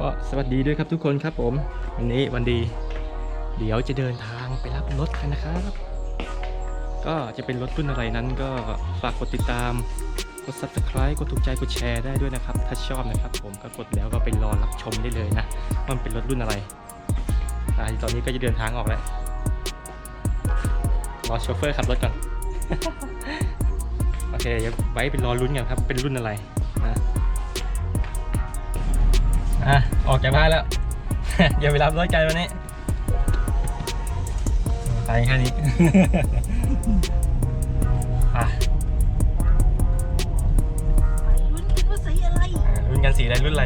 ก็สวัสดีด้วยครับทุกคนครับผม วันนี้วันดี เดี๋ยวจะเดินทางไปรับรถกันนะครับ ก็จะเป็นรถรุ่นอะไรนั้นก็ฝากกดติดตาม กด subscribe กดถูกใจ กดแชร์ได้ด้วยนะครับ ถ้าชอบนะครับ ผมก็กดแล้วก็ไปรอรับชมได้เลยนะว่ามันเป็นรถรุ่นอะไรอ่ตอนนี้ก็จะเดินทางออกแล้วรอโชเฟอร์ขับรถก่อน โอเคเดี๋ยวไว้ไปรอลุ้นกันครับ เป็นรุ่นอะไร อะ ออกจากบ้านแล้ว อย่าไปรับรถไกลวันนี้ ไปแค่นี้อะลุ้นกันว่าสีอะไรอ่ารุ่นกันสีอะไรรุ่นอะไร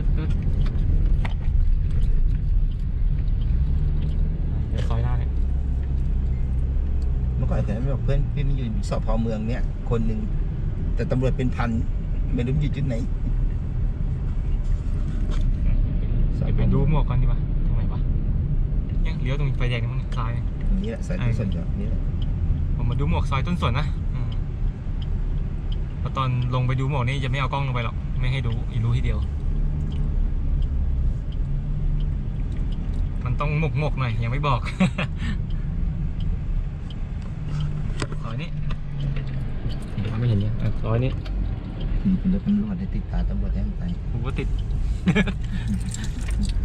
เฮ้ยเฮ้ยเฮ้ยเดี๋ยวซอยหน้าเนี่ยเมื่อก่อนเคยบอกเพื่อนพี่มันอยู่สพเมืองเนี่ยคนหนึ่งแต่ตำรวจเป็นพันไม่รู้อยู่จุดไหนเดี๋ยวไปดูหมวกก่อนดีกว่าตรงไหนวะยังเลี้ยวตรงไฟแดงนี่มั้งซ้ายเนี่ยอย่างนี้แหละสายตัวส่วนใหญ่นี่แหละผมมาดูหมวกซอยต้นสวนนะอืมเพราะตอนลงไปดูหมวกนี่จะไม่เอากล้องลงไปหรอก ไม่ให้ดูอีรู้ทีเดียว มันต้องหมกหมกๆหน่อย ยังไม่บอกซอยนี้ไม่เห็นเนี่ยอะซอยนี้มีเป็นรถตำรวจได้ติดตาตำรวจให้มันไปกูก็ติด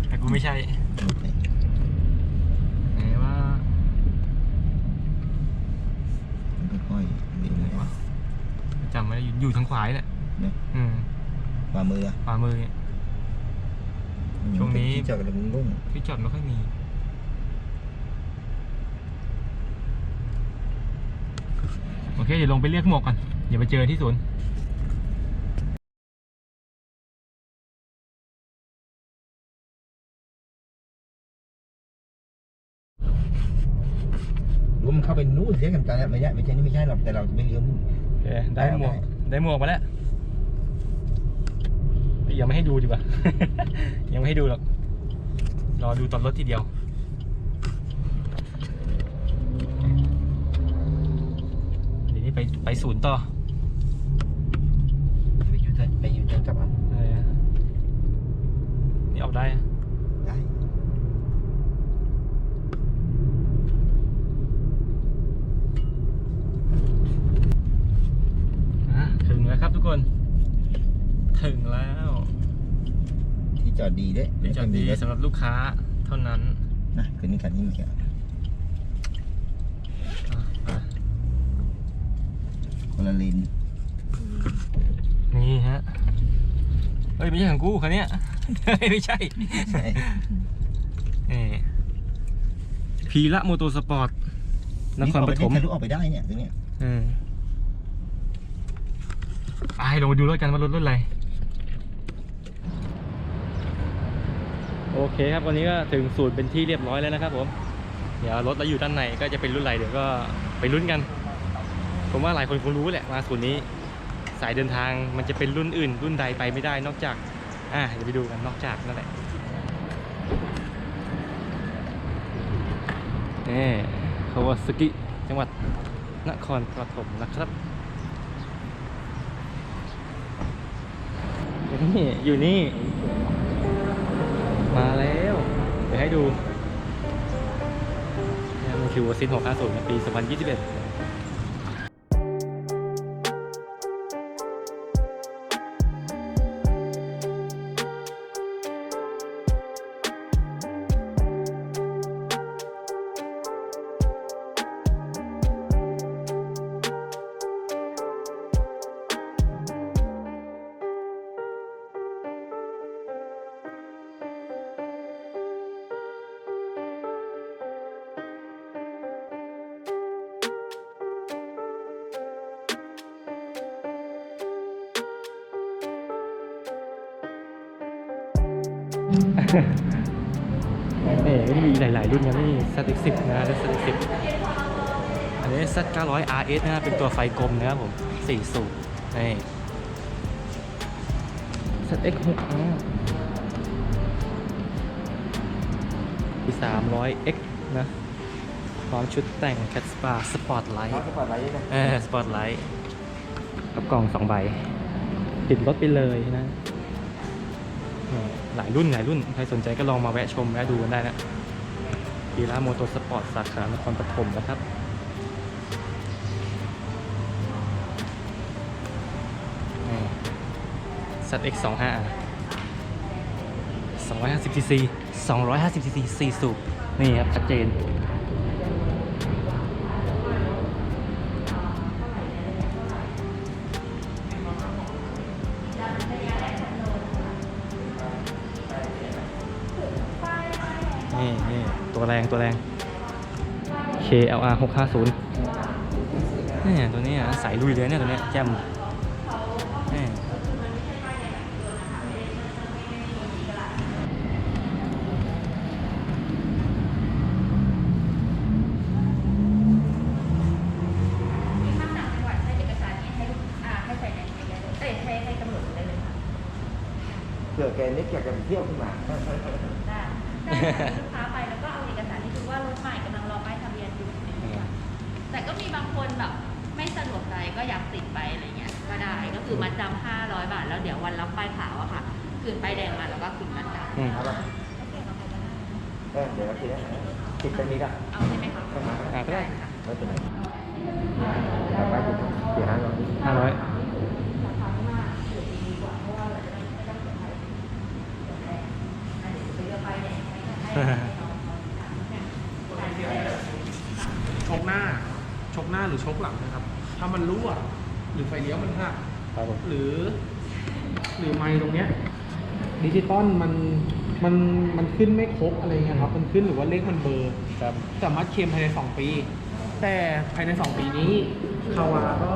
แต่กูไม่ใช่รถไปไหนว่ามันค่อยๆเดี๋ยวไหนนะวะจำไม่ได้อยู่อยู่ทางขวานี่แหละเนี่ยอืมขวามืออะขวามือเนี่ย ช่วงนี้ ที่จอดกันลุ่งที่จอดไม่ค่อยมี โอเค เดี๋ยวลงไปเรียกหมวกก่อนอย่าไปเจอที่ศูนย์รู้มันเข้าไปนู่นเสียกันตายแล้วไม่ใช่ไม่ใช่นี่ไม่ใช่หรอกแต่เราไม่เลี้ยวนู่นโอเคได้ได้หมวกได้ได้หมวกมาแล้วเอ้ ยยังไม่ให้ดูดีกว่า ยังไม่ให้ดูหรอก รอดูตอนรถทีเดียว เดี๋ยวนี้ไปไปศูนย์ต่อไปอยู่เถอะไปอยู่เถอะกลับอะอะไรอะนี่ออกได้อะได้ อะถึงแล้วครับทุกคน ถึงแล้ว ที่ จอดดีด้วยเป็นจอดดีรถสำหรับลูกค้าเท่านั้นนะคืนนี้คันนี้มันแค่อะอะคนละเลนนี่ฮะเฮ้ยไม่ใช่ของกูคันเนี้ยเฮ้ยไม่ใช่ใช่นี่พีระโมโตสปอร์ตนครปฐมทะลุออกไปได้เนี่ยตรงเนี้ยอืมไปลงมาดูรถกันว่ารถรุ่นอะไร โอเคครับวันนี้ก็ถึงศูนย์เป็นที่เรียบร้อยแล้วนะครับผม เดี๋ยวรถเราอยู่ด้านในก็จะเป็นรุ่นอะไรเดี๋ยวก็ไปลุ้นกัน ผมว่าหลายคนคงรู้แหละว่าศูนย์นี้ สายเดินทางมันจะเป็นรุ่นอื่น รุ่นใดไปไม่ได้นอกจาก อะเดี๋ยวไปดูกันนอกจากนั่นแหละนี่คาวาสกิจังหวัดนครปฐมนะครับนี่อยู่นี่ ให้ดูเนี่ยมันคือวัวซิน650ปี 2021 นี่ก็มีหลายๆรุ่นนะนี่ ZX10 นะและ ZX10 อันนี้ Z900 RS นะเป็นตัวไฟกลมนะครับผม4สูบนี่ ZX6 นะปี 300X นะพร้อมชุดแต่ง Cat Spa Spotlight เขาจะเปิดอะไรนะเออสปอตไลท์กับกล่องสองใบ ติดรถไปเลยนะนี่ หลายรุ่นหลายรุ่น ใครสนใจก็ลองมาแวะชมแวะดูกันได้นะดีล่าโมโตสปอร์ตสาขานครปฐมนะครับนี่ ZX 2 5 250 cc 250 cc 4สูบนี่ครับชัดเจน รงตัวแรง KLR 650เนี่ยตัวเนี้ยสายลุยเลยเนี่ยตัวเนี้ยแจ่มนี่มีข้างต่างจังหวัดให้เอกสารนี้ให้ลูกอ่าให้ใส่ในนี้ได้เลยเอ้ยให้ให้ตำรวจได้เลยค่ะเผื่อแกนึกอยากจะไปเที่ยวขึ้นมาได้ได้ค่ะลูกค้าไปแล้วก็เอา กใจก็อยากติดไปอะไรเงี้ยก็ได้ก็คือมัดจำห้าร้อยบาท แล้วเดี๋ยววันรับป้ายขาวอะค่ะ คืนป้ายแดงมาแล้วก็คืนมัดจำอืมเอาป่ะเออเดี๋ยวเราคิดได้คิดไปนี้ละเอาใช่ไหมคะอ่าก็ได้ค่ะไม่เป็นไรต่อไปจะเสียห้าร้อยห้าร้อยชกหน้า ชกหน้าหรือชกหลังนะครับ ถ้ามันรั่วหรือไฟเลี้ยวมันหักครับผมหรือ หรือไม้ตรงเนี้ยดิจิตอลมันมันมันขึ้นไม่ครบอะไรเงี้ยครับ มันขึ้นหรือว่าเลขมันเบลอร์ ครับสามารถเคลมภายใน 2 ปี แต่ภายใน 2 ปีนี้คาวาก็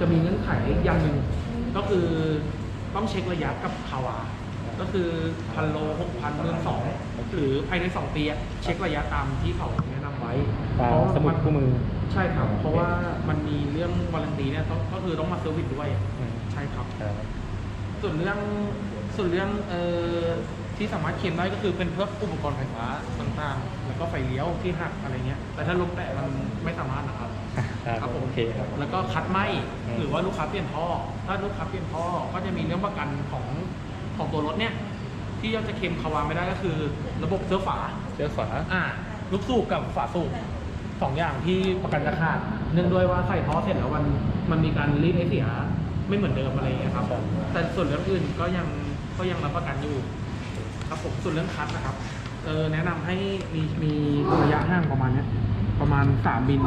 จะมีเงื่อนไขอย่างหนึ่งก็คือต้องเช็คระยะกับคาวา ก็คือพันโลหกพันเมืองสองหรือภายใน 2 ปีอะเช็คระยะตามที่เขาแนะนำไว้ตามเพระว่สมุดคู่มือ ใช่ครับ เพราะว่ามันมีเรื่องวารันตีเนี่ยต้องก็คือต้องมาเซอร์วิสด้วย อืมใช่ครับ ครับ ส่วนเรื่องส่วนเรื่องเอ่อที่สามารถเคลมได้ก็คือเป็นเพื่ออุปกรณ์ไฟฟ้าต่างๆ แล้วก็ไฟเลี้ยวที่หักอะไรเงี้ย แต่ถ้าลมแตะมันไม่สามารถนะครับ ครับโอเคครับ แล้วก็คัดไหมอืม หรือว่าลูกค้าเปลี่ยนท่อ ถ้าลูกค้าเปลี่ยนท่อก็จะมีเรื่องประกันของของตัวรถเนี่ย ที่เราจะเคลมคาวาไม่ได้ก็คือ ระบบเสื้อฝา เชื้อฝา อ่า ลูกสูบกับฝาสูบ สองอย่างที่ประกันจะขาด เนื่องด้วยว่าใส่ท่อเสร็จแล้วมันมันมีการรีดไอเสียไม่เหมือนเดิมอะไรอย่างเงี้ยครับครับแต่ส่วนเรื่องอื่นก็ยังก็ยังรับประกันอยู่ ครับผมส่วนเรื่องคัดนะครับเออแนะนำให้มีมีระยะห่างประมาณเนี้ยประมาณ3มิล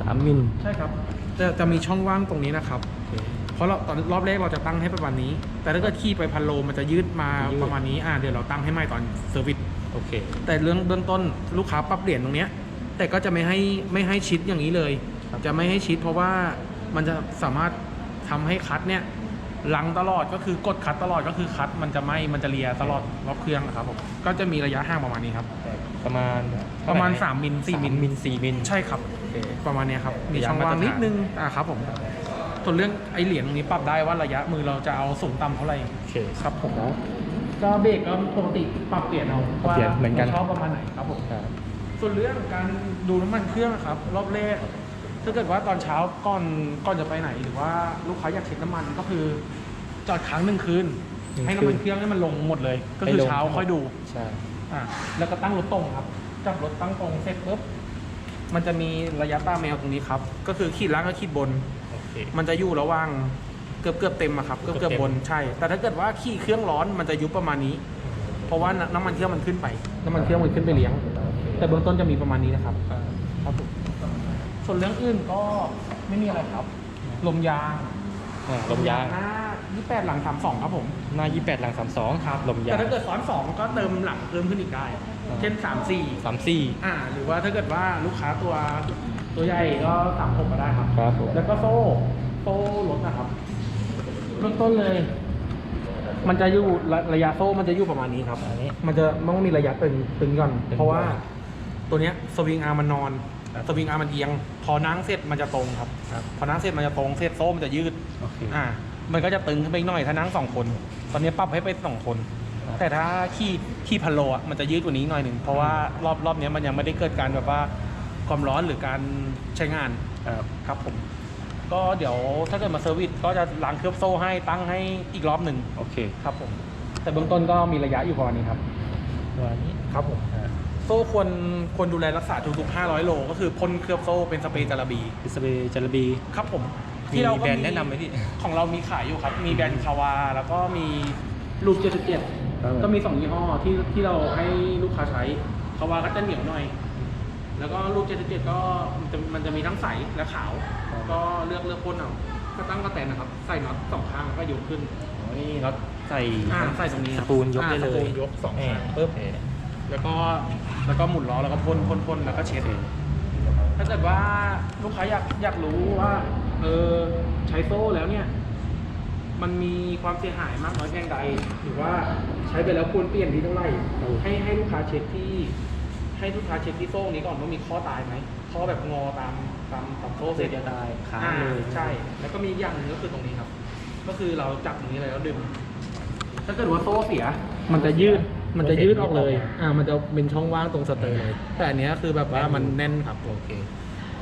สามมิล ใช่ครับ จะจะมีช่องว่างตรงนี้นะครับโอเคเพราะเราตอนรอบแรกเราจะตั้งให้ประมาณนี้ แต่ถ้าเกิดขี่ไปพันโลมันจะยืดมายืด ประมาณนี้ อ่าเดี๋ยวเราตั้งให้ใหม่ตอนเซอร์วิส โอเค แต่เรื่องเบื้องต้นลูกค้าปรับเปลี่ยนตรงเนี้ย แต่ก็จะไม่ให้ไม่ให้ชิดอย่างนี้เลย ครับ จะไม่ให้ชิดเพราะว่ามันจะสามารถทำให้คัดเนี่ยลังตลอดก็คือกดคัดตลอดก็คือคัดมันจะไม่มันจะเลียตลอดรอบเครื่องนะครับผมก็จะมีระยะห่างประมาณนี้ครับ ประมาณประมาณ 3 มิล4มิลมิลสี่มิล ใช่ครับโอเคประมาณเนี้ยครับ มีระยะช่องว่างมาตรฐาน นิดนึงอ่าครับผมส่วนเรื่องไอเหรียญตรงนี้ปรับได้ว่าระยะมือเราจะเอาสูงต่ำเท่าไหร่โอเค ครับผม ก็เบรกก็ปกติปรับเปลี่ยนเอาปรับเปลี่ยนเหมือนกัน ราชอบประมาณไหนครับผม ครับ ส่วนเรื่องการดูน้ำมันเครื่องอะครับรอบแรกถ้าเกิดว่าตอนเช้าก่อนก่อนจะไปไหน หรือว่าลูกค้าอยากเช็คน้ำมันก็คือ จอดค้างหนึ่งคืน หนึ่งให้น้ำมันคืนเครื่องให้มันลงหมดเลย ก็ให้คือลง เช้าค่อยดู ใช่ อ่าแล้วก็ตั้งรถตรงครับ จับรถตั้งตรงเสร็จปุ๊บ มันจะมีระยะตาแมวตรงนี้ครับ ก็คือขีดล่างกับขีดบน โอเค มันจะอยู่ระหว่างเกือบเกือบเต็มอะครับ เกือบเกืเกืออบบเต็บม นใช่ แต่ถ้าเกิดว่าขี่เครื่องร้อนมันจะยุบประมาณนี้ เพราะว่าน้ำมันเครื่องมันขึ้นไป น้ำมันเครื่องมันขึ้นไปเลี้ยง แต่เบื้องต้นจะมีประมาณนี้นะครับอ่าครับผมส่วนเรื่องอื่นก็ไม่มีอะไรครับ ลมยางอ่าลมยาง หน้า28หลัง32ครับผม หน้า 28 หลัง 32ลมยางแต่ถ้าเกิดซ้อนสองก็เติมหลังเพิ่มขึ้นอีกได้ อ่า เช่น3 4 34 อ่า หรือว่าถ้าเกิดว่าลูกค้าตัวตัวใหญ่ก็3 6ก็ได้ครับ ครับผมแล้วก็โซ่โซ่รถนะครับเริ่มต้นเลย มันจะอยู่ระระยะโซ่มันจะอยู่ประมาณนี้ครับ อันนี้ มันจะต้องมีระยะตึงตึงก่อน ตึงเพราะว่าก่อน ตัวเนี้ยสวิงอาร์มันนอนครับสวิงอาร์มันเอียง พอนั่งเสร็จมันจะตรงครับ ครับ พอนั่งเสร็จมันจะตรงเสร็จโซ่มันจะยืด โอเค อ่า มันก็จะตึงขึ้นไปอีกหน่อยถ้านั่งสองคน ตอนนี้ปรับให้ไปสองคน ครับ แต่ถ้าขี่ขี่พันโลอะมันจะยืดกว่านี้หน่อยหนึ่งเพราะว่ารอบรอบเนี้ยมันยังไม่ได้เกิดการแบบว่าความร้อนหรือการใช้งานครับ ครับผม ก็เดี๋ยวถ้าเกิดมาเซอร์วิสก็จะล้างเคลือบโซ่ให้ตั้งให้อีกรอบหนึ่งโอเคครับผม แต่เบื้องต้นก็มีระยะอยู่ประมาณนี้ครับวันนี้ครับผม อ่า โซ่ควรควรดูแลรักษาทุกๆ500 โล ก็คือพ่นเคลือบโซ่เป็นสเปรย์จาระบีพิสเบจาระบี ครับผมมีเราก็แบรนด์แนะนำไหมพี่ ของเรามีขายอยู่ครับ มีแบรนด์คาวา แล้วก็มีรูปครับ77 ก็มีสองยี่ห้อที่ที่เราให้ลูกค้าใช้คาวาก็จะเหนียวหน่อย แล้วก็รูป77 ก็มันจะมันจะมีทั้งใสและขาวครับก็เลือกเลือกพ่นเอาก็ตั้งกระแตนนะครับ ใส่น็อตสองข้างแล้วก็ยกขึ้น อ๋อนี่น็อตใส่อ่าใส่ตรงนี้คสรับปูนยกอ่าได้เลยสปูนยกสองข้างปุ๊บ โอเค แล้วก็แล้วก็หมุนล้อแล้วก็พ่นพ่นพ่นแล้วก็เช็ดถ้าเกิดว่าลูกค้าอยากอยากรู้ว่าเออใช้โซ่แล้วเนี่ย มันมีความเสียหายมากน้อยแค่ไหนหรือว่าใช้ไปแล้วควรเปลี่ยนที่เท่าไหร่ให้ให้ลูกค้าเช็คที่ ให้ลูกค้าเช็คที่โซ่นี้ก่อนว่ามีข้อตายไหมข้อแบบงอตามตามตามโซ่เสร็จเสียดายค้างอ่เลยใช่ แล้วก็มีอีกอย่างหนึ่งก็คือตรงนี้ครับ ก็คือเราจับตรงนี้เลยแล้วดึงถ้าเกิดว่าโซ่เสีย มันจะยืด มันจะยืดออกเลย อ่า มันจะเป็นช่องว่างตรงสเตอร์เลย แต่อันเนี้ยคือแบบว่ามันแน่นครับ โอเค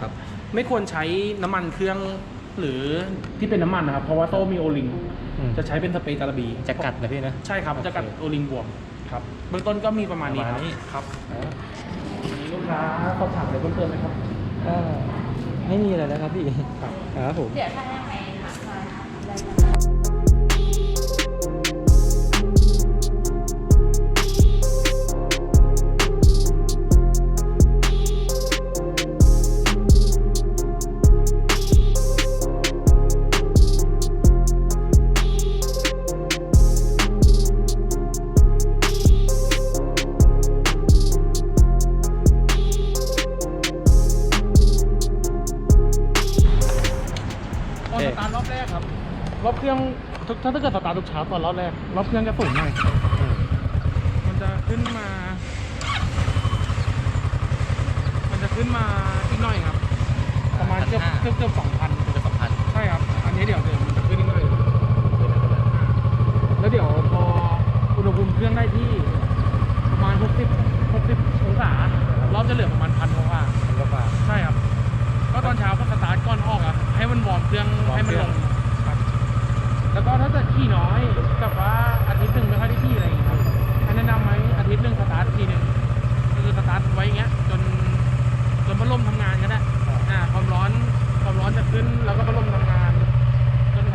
ครับ ไม่ควรใช้น้ำมันเครื่องหรือที่เป็นน้ำมันนะครับ เพราะว่าโซ่มีโอลิง อืม จะใช้เป็นสเปรย์จาระบีจะกัดนะพี่นะ ใช่ครับ จะกัดโอเคโอลิงบวมครับ เบื้องต้นก็มีประมาณนี้ประคมารับณนี้ ครับอ่ามีลูกค้าสอบถามอะไรเพิ่มเติมไหมครับ ก็ไม่มีอะไรแล้วครับพี่ ครับ ครับผม เดี๋ยวถ้ายังไงถามมาได้เลย รอบเครื่องถ้าถ้าเกิดสตาร์ททุกเช้าตอนรอบแรกรอบเครื่องจะสูงหน่อยอืมมันจะขึ้นมา มันจะขึ้นมาอีกหน่อยครับ ประมาณเกือบเกือบเกือบสองพันเป็นสองพันใช่ครับ อันนี้เดี๋ยวเดี๋ยวมันจะขึ้นอีกหน่อยแล้วเดี๋ยวพออุณหภูมิเครื่องได้ที่ ประมาณ60 60องศารอบจะเหลือประมาณพันกว่าพันกว่าบาท ใช่ครับ ก็ตอนเช้าก็สตาร์ทก่อนออกอะให้มันวอร์มเครื่อง วอร์ม ให้มันลง เครื่อง ครับ แล้วก็ถ้าเกิดขี่น้อยกับว่าอาทิตย์หนึ่งไม่ค่อยได้ขี่อะไรอย่างเงี้ยครับให้แนะนำไหมอาทิตย์หนึ่งสตาร์ททีหนึ่งก็คือสตาร์ทไว้อย่างเงี้ย จนจนพัดลมทำงานก็ได้ อ่า ความร้อนความร้อนจะขึ้นแล้วก็พัดลมทำงาน จน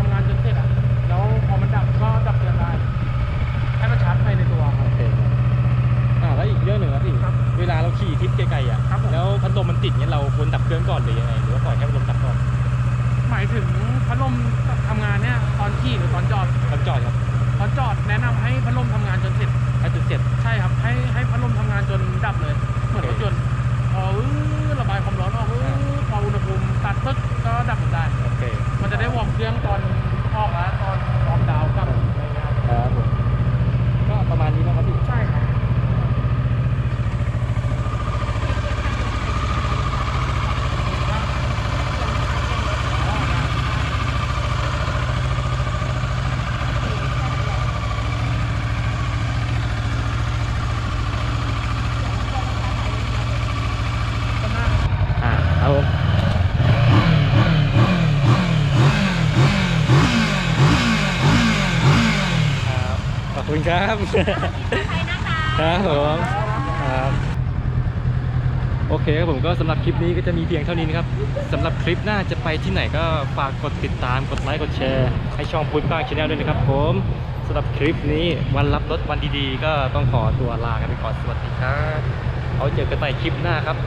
ครับครนะคะครับผมครับโอเคครับผมก็สำหรับคลิปนี้ก็จะมีเพียงเท่านี้นะครับสำหรับคลิปหน้าจะไปที่ไหนก็ฝากกดติดตามกดไลค์กดแชร์ให้ช่องปุ้ยป้างชาแนลด้วยนะครับผมสำหรับคลิปนี้วันรับรถวันดีๆ ก็ต้องขอตัวลากันไปก่อนสวัสดีครับเอาเจอกันใหม่คลิปหน้าครับ